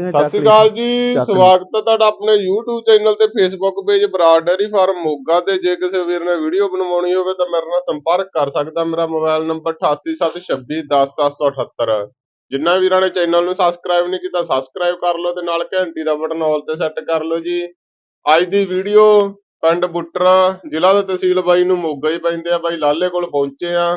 ਸਤਿ ਸ਼੍ਰੀ ਅਕਾਲ ਜੀ। ਸਵਾਗਤ ਹੈ ਤੁਹਾਡਾ ਆਪਣੇ YouTube ਚੈਨਲ ਤੇ Facebook page Brar dairy farm Moga ਤੇ। ਜੇ ਕਿਸੇ ਵੀਰ ਨੇ ਵੀਡੀਓ ਬਣਵਾਉਣੀ ਹੋਵੇ ਤਾਂ ਮੇਰੇ ਨਾਲ ਸੰਪਰਕ ਕਰ ਸਕਦਾ। ਮੇਰਾ ਮੋਬਾਈਲ ਨੰਬਰ 8876210778 ਜਿਨ੍ਹਾਂ ਵੀਰਾਂ ਨੇ ਚੈਨਲ ਨੂੰ ਸਬਸਕ੍ਰਾਈਬ ਨਹੀਂ ਕੀਤਾ ਸਬਸਕ੍ਰਾਈਬ ਕਰ ਲਓ ਤੇ ਨਾਲ ਘੰਟੀ ਦਾ ਬਟਨ ਆਲ ਤੇ ਸੈੱਟ ਕਰ ਲਓ ਜੀ। ਅੱਜ ਦੀ ਵੀਡੀਓ ਪਿੰਡ ਬੁੱਟਰ ਜ਼ਿਲ੍ਹਾ ਤੇ ਤਹਿਸੀਲ ਬਾਈ ਨੂੰ ਮੋਗਾ ਹੀ ਪੈਂਦੇ ਆ। ਬਾਈ ਲਾਲੇ ਕੋਲ ਪਹੁੰਚੇ ਆ।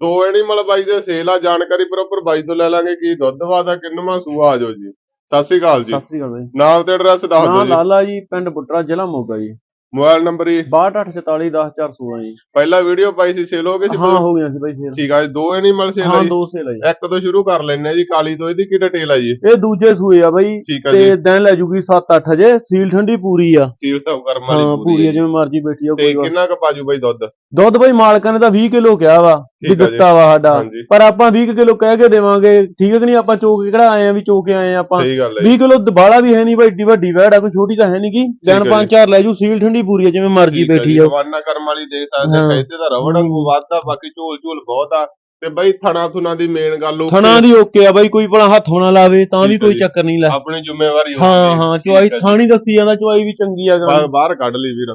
ਦੋ ਐਨੀਮਲ ਬਾਈ ਦੇ ਸੇਲ ਆ। ਜਾਣਕਾਰੀ ਪ੍ਰੋਪਰ ਬਾਈ ਤੋਂ ਲੈ ਲਾਂਗੇ ਕੀ ਦੁੱਧ ਵਾਦਾ ਕਿੰਨਵਾਂ ਸੂਆ ਆ ਜਾਓ ਜੀ। ਸਤਿ ਸ਼੍ਰੀ ਅਕਾਲ ਜੀ। ਸਤਿ ਸ੍ਰੀ ਅਕਾਲ ਬਾਈ। ਨਾਮ ਤੇ ਐਡਰੈਸ ਦੱਸ ਦਿਓ ਨਾਂ ਜੀ। ਲਾਲਾ ਜੀ ਪਿੰਡ ਬੁੱਟਰਾ ਜ਼ਿਲ੍ਹਾ ਮੋਗਾ ਜੀ। ਮੋਬਾਈਲ ਨੰਬਰ ਹੀ 6284410416 ਜੀ। ਪਹਿਲਾ ਵੀਡੀਓ ਪਾਈ ਸੀ ਸੇਲ ਹੋ ਗਈ ਸੀ ਹਾਂ ਹੋ ਗਿਆ ਸੀ ਬਾਈ ਫੇਰ ਠੀਕ ਆ ਜੀ ਦੋ ਐਨੀਮਲ ਸੇਲ ਹਾਂ ਆ ਜੀ ਦੋ ਸੇਲ ਆ ਜੀ। ਇੱਕ ਤੋਂ ਸ਼ੁਰੂ ਕਰ ਲੈਣੇ ਜੀ ਕਾਲੀ ਤੋਂ। ਇਹਦੀ ਕੀ ਡਿਟੇਲ ਆ ਜੀ? ਇਹ ਦੂਜੇ ਸੂਏ ਆ ਬਾਈ। ਠੀਕ ਆ ਜੀ। ਤੇ ਦਿਨ ਲੈ ਜੂਗੀ 7-8 ਹਜੇ। ਸੀਲ ਠੰਡੀ ਪੂਰੀ ਆ। ਸੀਲ ਤਾਂ ਕਰਮ ਹਾਂ ਵਾਲੀ ਪੂਰੀ ਆ ਜੀ। ਜਿਵੇਂ ਮਰਜ਼ੀ ਬੈਠੀ ਆ ਤੇ ਕੋਈ ਗੱਲ ਕਿੰਨਾ ਕੁ ਪਾਜੂ ਬਾਈ ਦੁੱਧ? ਦੁੱਧ ਬਾਈ ਮਾਲਕਾਂ ਨੇ ਤਾਂ 20 ਕਿਲੋ ਕਿਹਾ ਵਾ। ਵੀ ਠੀਕ ਆ ਜੀ। ਦਿੱਤਾ ਵਾ ਸਾਡਾ। ਹਾਂਜੀ। ਪਰ ਆਪਾਂ 20 ਕਿਲੋ ਕਹਿ ਕੇ ਦੇਵਾਂਗੇ ਠੀਕ ਹੈ ਕਿ ਨਹੀਂ? ਆਪਾਂ ਚੋਕ ਕੇ ਕਿਹੜਾ ਆਏ ਆ ਵੀ ਚੋਕ ਕੇ ਆਏ ਆ ਆਪਾਂ? ਸਹੀ ਗੱਲ ਹੈ ਜੀ। 20 ਕਿਲੋ ਦਬਾਲਾ ਵੀ ਹੈ ਨਹੀਂ ਬਾਈ ਏਡੀ ਵੱਡੀ ਵੈੜ ਆ ਕੋਈ ਛੋਟੀ ਤਾਂ ਹੈ ਨਹੀਂ ਗੀ ਆ ਪੰਜ ਚਾਰ ਲੈ ਜੂ ਸੀਲ ਠੰਡੀ ਪੂਰੀ ਆ ਜਿਵੇਂ ਮਰਜ਼ੀ ਠੀਕ ਆ ਬੈਠੀ ਜੀ, ਆ ਹਵਾਨਾ ਕਰਮ ਵਾਲੀ ਦੇਖ ਸਕਦੇ ਹਾਂ। ਕਹਿੰਦੇ ਦਾ ਰਵੜ ਵਾਂਗੂ ਵੱਧਦਾ ਬਾਕੀ ਝੋਲ ਝੋਲ ਬਹੁਤ ਆ। ਤੇ ਬਾਈ ਥਣਾ ਥੁਣਾ ਦੀ ਮੇਨ ਗੱਲ ਉਹ ਥਣਾ ਦੀ ਓਕੇ ਆ ਬਾਈ ਕੋਈ ਭਲਾ ਹੱਥ ਹੋਣਾ ਲਾਵੇ ਤਾਂ ਵੀ ਠੀਕ ਆ ਕੋਈ ਜੀ। ਚੱਕਰ ਨਹੀਂ ਲੈ। ਆਪਣੀ ਜ਼ਿੰਮੇਵਾਰੀ। ਹਾਂ ਹਾਂ ਠੀਕ ਚੁਆਈ ਆ ਜੀ। ਥਾਣੀ ਦੱਸੀ ਜਾਂਦਾ ਚੁਆਈ ਵੀ ਚੰਗੀ ਆ। ਗਾ ਬਾ- ਬਾਹਰ ਕੱਢ ਲਈ ਵੀਰ।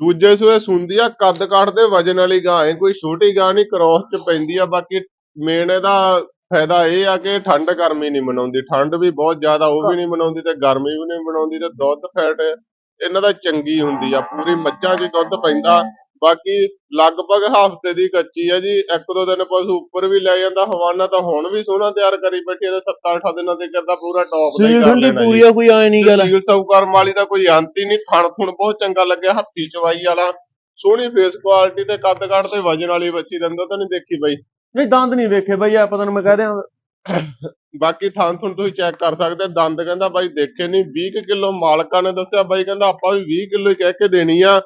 ਦੂਜੇ ਸੂਏ ਸੁੰਦੀ ਆ, ਕੱਦ ਕਾਠ ਦੇ ਵਜਨ ਵਾਲੀ ਗਾਂ ਹੈ ਕੋਈ ਛੋਟੀ ਗਾਂ ਨਹੀਂ ਕ੍ਰੋਸ ਚ ਪੈਂਦੀ ਆ, ਬਾਕੀ ਮੇਨ ਇਹਦਾ ਫਾਇਦਾ ਇਹ ਆ ਕਿ ਠੰਡ ਗਰਮੀ ਨਹੀਂ ਮਨਾਉਂਦੀ, ਠੰਡ ਵੀ ਬਹੁਤ ਜ਼ਿਆਦਾ, ਉਹ ਵੀ ਨਹੀਂ ਮਨਾਉਂਦੀ ਤੇ ਗਰਮੀ ਵੀ ਨਹੀਂ ਮਨਾਉਂਦੀ ਤੇ ਦੁੱਧ ਫੈਟ ਇਹਨਾਂ ਦਾ ਚੰਗੀ ਹੁੰਦੀ ਆ, ਪੂਰੀ ਮੱਝਾਂ 'ਚ ਦੁੱਧ ਪੈਂਦਾ। ਬਾਕੀ ਲਗਭਗ ਹਫ਼ਤੇ ਦੀ ਕੱਚੀ ਆ ਜੀ ਇੱਕ ਦੋ ਦਿਨ ਪਸ਼ੂ ਉੱਪਰ ਵੀ ਲੈ ਜਾਂਦਾ ਹਵਾਨਾ ਤਾਂ ਹੁਣ ਵੀ ਸੋਹਣਾ ਤਿਆਰ ਕਰੀ ਬੈਠੀ ਇਹਦੇ 7-8 ਦਿਨਾਂ ਤੇ ਕਰਦਾ ਪੂਰਾ ਟੌਪ ਦਾ ਹੀ ਕਰ ਲੈਣਾ ਜੀ। ਪੂਰੀ ਕੋਈ ਐ ਨਹੀਂ ਗੱਲ। ਸੀਲ ਸੌਕਰਮ ਵਾਲੀ ਦਾ ਕੋਈ ਅੰਤ ਹੀ ਨਹੀਂ ਥਣ ਥੁਣ ਬਹੁਤ ਚੰਗਾ ਲੱਗਿਆ ਹੱਥੀ ਚਵਾਈ ਵਾਲਾ। ਸੋਹਣੀ ਫੇਸ ਕੁਆਲਿਟੀ ਤੇ ਕੱਦ ਕੱਦ ਤੇ ਵਜਨ ਵਾਲੀ ਬੱਚੀ ਦੰਦਾ ਤਾਂ ਨਹੀਂ ਦੇਖੀ ਬਾਈ? ਨਹੀਂ ਦੰਦ ਨਹੀਂ ਵੇਖੇ ਬਾਈ ਆ ਪਤਾ ਨੂੰ ਮੈਂ ਕਹਿ ਦਿਆਂ। ਬਾਕੀ ਥਣ ਥੁਣ ਤੁਸੀਂ ਚੈੱਕ ਕਰ ਸਕਦੇ ਦੰਦ ਕਹਿੰਦਾ ਬਾਈ ਦੇਖੇ ਨਹੀਂ 20 ਕਿਲੋ ਮਾਲਕਾਂ ਨੇ ਦੱਸਿਆ ਬਾਈ ਕਹਿੰਦਾ ਆਪਾਂ ਵੀ 20 ਕਿਲੋ ਹੀ ਕਹਿ ਕੇ ਦੇਣੀ ਆ।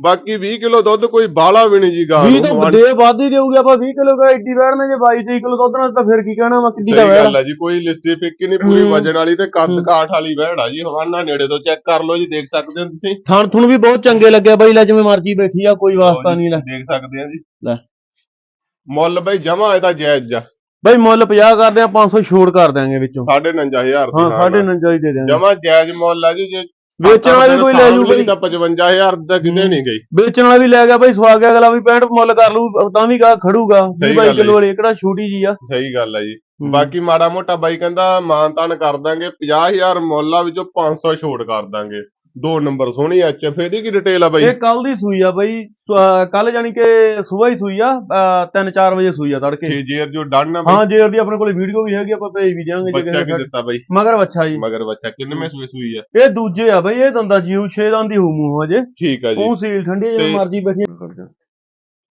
ਬਾਕੀ 20 ਕਿਲੋ ਦੁੱਧ ਕੋਈ ਬਾਲਾ ਵੀ ਨਹੀਂ ਜੀ ਗਾਂ 20 ਨੂੰ ਤਾਂ ਦੇ ਵੱਧ ਹੀ ਦੇਊਗੀ ਆਪਾਂ 20 ਕਿਲੋ ਦਾ ਐਡੀ ਵੈੜ ਨੇ ਜੇ 22 23 ਕਿਲੋ ਦੁੱਧ ਨਾਲ ਤਾਂ ਫਿਰ ਕੀ ਕਹਿਣਾ ਵਾ ਕਿੱਡੀ ਦਾ ਵੈੜ ਗੱਲ ਹੈ ਜੀ ਕੋਈ ਲਿੱਸੀ ਫਿੱਕੀ ਨਹੀਂ ਪੂਰੀ ਹੂੰ। ਵਜਨ ਵਾਲੀ ਤੇ ਕੱਦ। ਕਾਠ ਵਾਲੀ ਵਹਿੜ ਆ ਜੀ ਹਵਾਨਾ ਨੇੜੇ ਤੋਂ ਚੈੱਕ ਕਰ ਲਓ ਜੀ ਦੇਖ ਸਕਦੇ ਹੋ ਤੁਸੀਂ। ਥਣ ਥੁਣ ਵੀ ਬਹੁਤ ਚੰਗੇ ਲੱਗੇ ਬਾਈ ਲੈ ਜਿਵੇਂ ਮਰਜ਼ੀ ਬੈਠੀ ਆ ਕੋਈ ਵਾਸਤਾ ਨਹੀਂ ਲੈ। ਦੇਖ ਸਕਦੇ ਆ ਜੀ। ਲੈ। ਮੁੱਲ ਬਾਈ ਜਮਾ ਇਹਦਾ ਜਾਇਜ਼ ਆ। ਬਾਈ ਮੁੱਲ 50 ਕਰਦੇ ਆ 500 ਛੋੜ ਕਰ ਦਿਆਂਗੇ ਵਿੱਚੋਂ। ਸਾਢੇ 59000 ਹਾਂ 9.5 ਹੀ ਦੇ ਦਿਆਂਗੇ। ਜਮਾ ਜਾਇਜ਼ ਮੁੱਲ ਆ ਜੀ ਜੇ ਵੇਚਣ ਵਾਲਾ ਵੀ ਕੋਈ ਲੈ ਜੂ ਬਈ। ਤਾਂ 55000 ਦਾ ਕਿਤੇ ਨਹੀਂ ਗਈ। ਵੇਚਣ ਵਾਲਾ ਵੀ ਲੈ ਗਿਆ ਬਾਈ ਸਵਾ ਗਿਆ ਅਗਲਾ ਵੀ 65 ਮੁੱਲ ਕਰ ਲੂ ਤਾਂ ਵੀ ਗਾ ਖੜੂਗਾ। ਸਹੀ 22 ਗੱਲ ਹੈ ਕਿਲੋ ਵਾਲੀ ਕਿਹੜਾ ਛੋਟੀ ਜੀ ਆ। ਸਹੀ ਗੱਲ ਆ ਜੀ। ਬਾਕੀ ਮਾੜਾ ਮੋਟਾ ਬਾਈ ਕਹਿੰਦਾ ਮਾਨਤਾਨ ਕਰ ਦਾਂਗੇ 50000 ਮੁੱਲ ਆ ਵਿੱਚੋਂ 500 ਛੋੜ ਕਰ ਦਾਂਗੇ। ਦੋ ਨੰਬਰ ਸੋਹਣੀ ਐਚਐਫ ਇਹਦੀ ਕੀ ਡਿਟੇਲ ਆ ਬਾਈ? ਇਹ ਕੱਲ ਦੀ ਸੂਈ ਆ ਬਾਈ। ਕੱਲ ਜਾਨੀ ਕਿ ਸਵੇਰ ਹੀ ਸੂਈ ਆ 3-4 ਵਜੇ ਸੂਈ ਆ ਤੜਕੇ। ਛੇ ਜੇਰ ਜੋ ਡਨ ਆ ਹਾਂ ਜੇਰ ਦੀ ਆਪਣੇ ਕੋਲ ਵੀਡੀਓ ਵੀ ਹੈਗੀ ਆਪਾਂ ਭੇਜ ਵੀ ਦਿਆਂਗੇ ਜੇ ਬੱਚਾ ਕੀ ਦਿੱਤਾ ਬਾਈ? ਮਗਰ ਬੱਚਾ ਜੀ। ਮਗਰ ਬੱਚਾ ਕਿੰਨਵੇਂ ਸੂਏ ਸੂਈ ਆ? ਇਹ ਦੂਜੇ ਆ ਬਾਈ ਇਹ ਦੰਦਾ ਜੀਉ 6 ਦੰਦੀ ਹੋਊ ਮੂੰਹ ਹਜੇ ਠੀਕ ਆ ਜੀ। ਉਹ ਸੀਲ ਠੰਡੀ ਤੇ- ਮਰਜ਼ੀ ਬੈਠੀ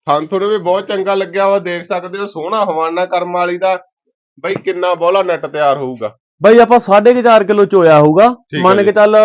ਥਾਂ ਤੁਹਾਨੂੰ ਵੀ ਬਹੁਤ ਚੰਗਾ ਲੱਗਿਆ ਵਾ ਦੇਖ ਸਕਦੇ ਹੋ ਸੋਹਣਾ ਹਵਾਨਾ ਕਰਮ ਵਾਲੀ ਦਾ। ਬਾਈ ਕਿੰਨਾ ਬੋਲਾ ਨੈਟ ਤਿਆਰ ਹੋਊਗਾ। ਬਾਈ ਆਪਾਂ 4.5 ਕਿਲੋ ਚੋਇਆ ਹੋਊਗਾ। ਠੀਕ ਆ ਮੰਨ ਜੀ। ਕੇ ਚੱਲ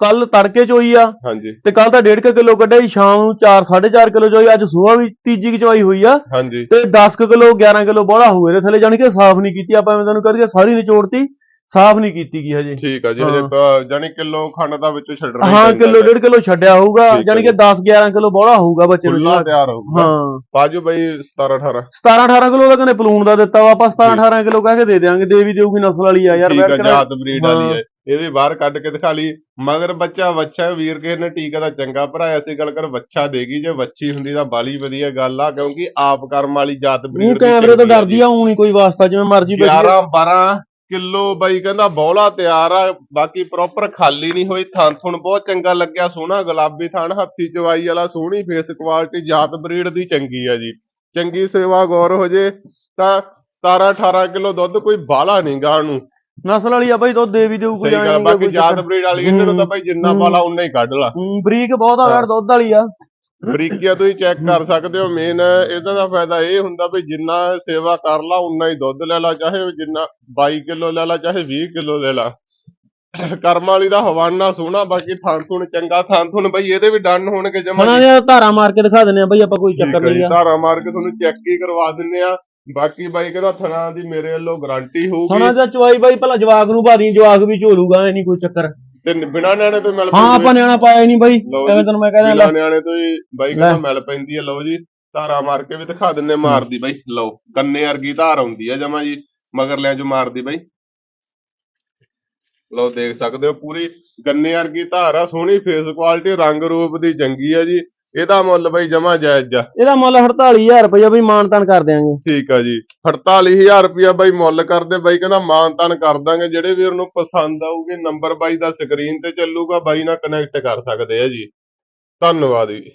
ਕੱਲ ਤੜਕੇ ਚੋਈ ਆ। ਹਾਂਜੀ। ਤੇ ਕੱਲ ਤਾਂ 1.5 ਕਿਲੋ ਕੱਢਿਆ ਸੀ ਸ਼ਾਮ ਨੂੰ 4 4.5 ਕਿਲੋ ਚੋਈ ਅੱਜ ਸਵੇਰ ਵੀ ਤੀਜੀ ਕੀ ਚੋਈ ਹੋਈ ਆ। ਹਾਂਜੀ। ਤੇ 10 ਕਿਲੋ 11 ਕਿਲੋ ਬੋਲਾ ਹੋਏ ਇਹਦੇ ਥੱਲੇ ਜਾਣੀ ਕਿ ਸਾਫ਼ ਨਹੀਂ ਕੀਤੀ ਆਪਾਂ ਐਵੇਂ ਤੁਹਾਨੂੰ ਕਹਦੇ ਸਾਰੀ ਨਿਚੋੜਤੀ। ਸਾਫ਼ ਨਹੀਂ ਕੀਤੀ ਗਈ ਹਜੇ। ਠੀਕ ਆ ਜੀ ਹਾਂ। ਹਜੇ ਪ- ਜਾਣੀ ਕਿਲੋ ਖੰਡ ਦਾ ਵਿੱਚੋਂ ਛੱਡਣਾ ਹੀ ਹਾਂ ਕਿਲੋ ਹੈ। ਡੇਢ ਕਿਲੋ ਛੱਡਿਆ ਹੋਊਗਾ ਠੀਕ ਕਿ ਜੀ। 10 11 ਕਿਲੋ ਬੋਲਾ ਹੋਊਗਾ ਬੱਚੇ ਨੂੰ ਖੁੱਲਾ ਤਿਆਰ ਹੋਊਗਾ। ਹਾਂ। ਬਾਜੂ ਬਾਈ 17 18 17 18 ਕਿਲੋ ਦਾ ਕਹਿੰਦੇ ਪਲੂਣ ਦਾ ਦਿੱਤਾ ਵਾ ਆਪਾਂ 17 18 ਕਿਲੋ ਕਹਿ ਕੇ ਦੇ ਦਿਆਂਗੇ ਦੇ ਵੀ ਦੇਊਗੀ ਨਸਲ ਵਾਲੀ ਆ ਯਾਰ ਠੀਕ ਆ ਕਿਹੜਾ ਜਾਤ ਬਰੀਡ ਵਾਲੀ ਹਾਂ। ਹੈ ਇਹ ਵੀ ਬਾਹਰ ਕੱਢ ਕੇ ਦਿਖਾ ਲਈ। ਮਗਰ ਬੱਚਾ ਵੱਛਾ ਵੀਰ ਕਿਸੇ ਨੇ ਟੀਕਾ ਦਾ ਚੰਗਾ ਭਰਾਇਆ ਐਸੀ ਗੱਲ ਕਰ ਵੱਛਾ ਦੇਗੀ ਜੇ ਵੱਛੀ ਹੁੰਦੀ ਤਾਂ ਬਾਲੀ ਵਧੀਆ ਗੱਲ ਆ ਕਿਉਂਕਿ ਆਪ ਕਰਮ ਵਾਲੀ ਜਾਤ ਬਰੀਡ ਉਹ ਕੈਮਰੇ ਤੋਂ ਡਰਦੀ ਆ ਊਂ ਨਹੀਂ ਕੋਈ ਵਾਸਤਾ ਜਿਵੇਂ ਮਰਜ਼ੀ ਬੈਠੀ 11 12 ਕਿਲੋ ਬਾਈ ਕਹਿੰਦਾ ਬੌਲਾ ਤਿਆਰ ਆ ਬਾਕੀ ਪ੍ਰੋਪਰ ਖਾਲੀ ਨਹੀਂ ਹੋਈ ਥਣ ਥੁਣ ਬਹੁਤ ਚੰਗਾ ਲੱਗਿਆ ਸੋਹਣਾ ਗੁਲਾਬੀ ਥਣ ਹੱਥੀ ਚਵਾਈ ਵਾਲਾ ਸੋਹਣੀ ਫੇਸ ਕੁਆਲਿਟੀ ਜਾਤ ਬਰੀਡ ਦੀ ਚੰਗੀ ਆ ਜੀ ਚੰਗੀ ਸੇਵਾ ਗੌਰ ਹੋ ਜੇ ਤਾਂ 17 18 ਕਿਲੋ ਦੁੱਧ ਕੋਈ ਬਾਲਾ ਨਹੀਂ ਗਾਂ ਨੂੰ ਨਸਲ ਵਾਲੀ ਆ ਬਾਈ ਦੁੱਧ ਦੇ ਵੀ ਦੇਊ ਕੋਈ ਬਾਕੀ ਜਾਤ। ਬਰੀਡ ਵਾਲੀ ਇਹਨਾਂ ਨੂੰ ਤਾਂ ਬਾਈ ਜਿੰਨਾ। ਪਾਲਾ ਉਨਾ ਹੀ ਕੱਢ ਲਾ ਬਰੀਕ ਬਹੁਤ ਆ ਯਾਰ ਦੁੱਧ ਵਾਲੀ ਆ ਬਰੀਕੀਆਂ ਤੁਸੀਂ ਚੈੱਕ ਕਰ ਸਕਦੇ ਹੋ ਮੇਨ ਇਹਨਾਂ ਦਾ ਫਾਇਦਾ ਇਹ ਹੁੰਦਾ ਵੀ ਜਿੰਨਾ ਸੇਵਾ ਕਰ ਲਾ ਉਨਾ ਹੀ ਦੁੱਧ ਲੈ ਲਾ ਚਾਹੇ ਜਿੰਨਾ 22 ਕਿਲੋ ਲੈ ਲਾ ਚਾਹੇ 20 ਕਿਲੋ ਲੈ ਲਾ। ਕਰਮ ਵਾਲੀ ਦਾ ਹਵਾਨਾ ਸੋਹਣਾ ਬਾਕੀ ਥਾਂ ਥੁਣ ਚੰਗਾ ਥਾਂ ਥੁਣ ਬਈ ਇਹਦੇ ਵੀ ਡਨ ਹੋਣਗੇ ਜਮਾ ਹੁਣ ਇਹ ਧਾਰਾ ਮਾਰ ਕੇ ਦਿਖਾ ਦਿੰਨੇ ਆ ਬਾਈ ਆਪਾਂ ਕੋਈ ਚੱਕਰ ਨਹੀਂ ਆ। ਧਾਰਾ ਮਾਰ ਕੇ ਤੁਹਾਨੂੰ ਚੈੱਕ ਹੀ ਕਰਵਾ ਦਿੰਨੇ ਆ ਬਾਕੀ ਬਾਈ ਕਹਿੰਦਾ ਥਣਾ ਦੀ ਮੇਰੇ ਵੱਲੋਂ ਗਾਰੰਟੀ ਹੋਊਗੀ। ਜਾਂ ਚਵਾਈ ਬਾਈ ਭਲਾ ਜਵਾਕ ਨੂੰ ਭਾਦੀ ਜਵਾਕ ਵੀ ਝੋਲੂਗਾ ਐ ਨਹੀਂ ਕੋਈ ਚੱਕਰ। ਤੇ ਬਿਨਾ ਨਿਆਣੇ ਤੋਂ ਮਿਲ ਹਾਂ ਆਪਾਂ ਨਿਆਣਾ ਪਾਇਆ ਹੀ ਨਹੀਂ ਬਾਈ। ਲਓ ਜੀ, ਐਵੇਂ ਤੈਨੂੰ ਮੈਂ ਕਹਿੰਦਾ ਬਿਨਾ ਨਿਆਣੇ ਤੋਂ ਹੀ ਬਾਈ ਕਹਿੰਦਾ। ਮਿਲ ਪੈਂਦੀ ਹੈ ਲਓ ਜੀ। ਧਾਰਾ ਮਾਰ ਕੇ ਵੀ ਦਿਖਾ ਦਿੰਨੇ ਮਾਰਦੀ ਬਾਈ ਲਓ। ਗੰਨੇ ਵਰਗੀ ਧਾਰ ਆਉਂਦੀ ਆ ਜਮਾ ਜੀ ਮਗਰ ਲੈ ਜੋ ਮਾਰਦੀ ਬਾਈ। ਲਓ ਦੇਖ ਸਕਦੇ ਹੋ ਪੂਰੀ। ਗੰਨੇ ਵਰਗੀ ਧਾਰ ਆ ਸੋਹਣੀ ਫੇਸ ਕੁਆਲਿਟੀ ਰੰਗ ਰੂਪ ਦੀ ਚੰਗੀ ਆ ਜੀ। ਇਹਦਾ ਮੁੱਲ ਬਈ ਜਮਾ ਜਾਇਜ਼ ਆ। ਇਹਦਾ ਮੁੱਲ 48000 ਰੁਪਇਆ ਬਈ ਮਾਨਤਾਨ ਕਰ ਦਿਆਂਗੇ। ਠੀਕ ਆ ਜੀ। 48000 ਰੁਪਇਆ ਬਾਈ ਮੁੱਲ ਕਰਦੇ ਬਾਈ ਕਹਿੰਦਾ ਮਾਨਤਾਨ ਕਰ ਦਾਂਗੇ। ਜਿਹੜੇ ਵੀਰ ਨੂੰ ਪਸੰਦ ਆਊਗੀ ਨੰਬਰ ਬਾਈ ਦਾ ਸਕਰੀਨ ਤੇ ਚੱਲੂਗਾ ਬਾਈ ਨਾਲ ਕਨੈਕਟ ਕਰ ਸਕਦੇ ਆ ਜੀ। ਧੰਨਵਾਦ ਜੀ।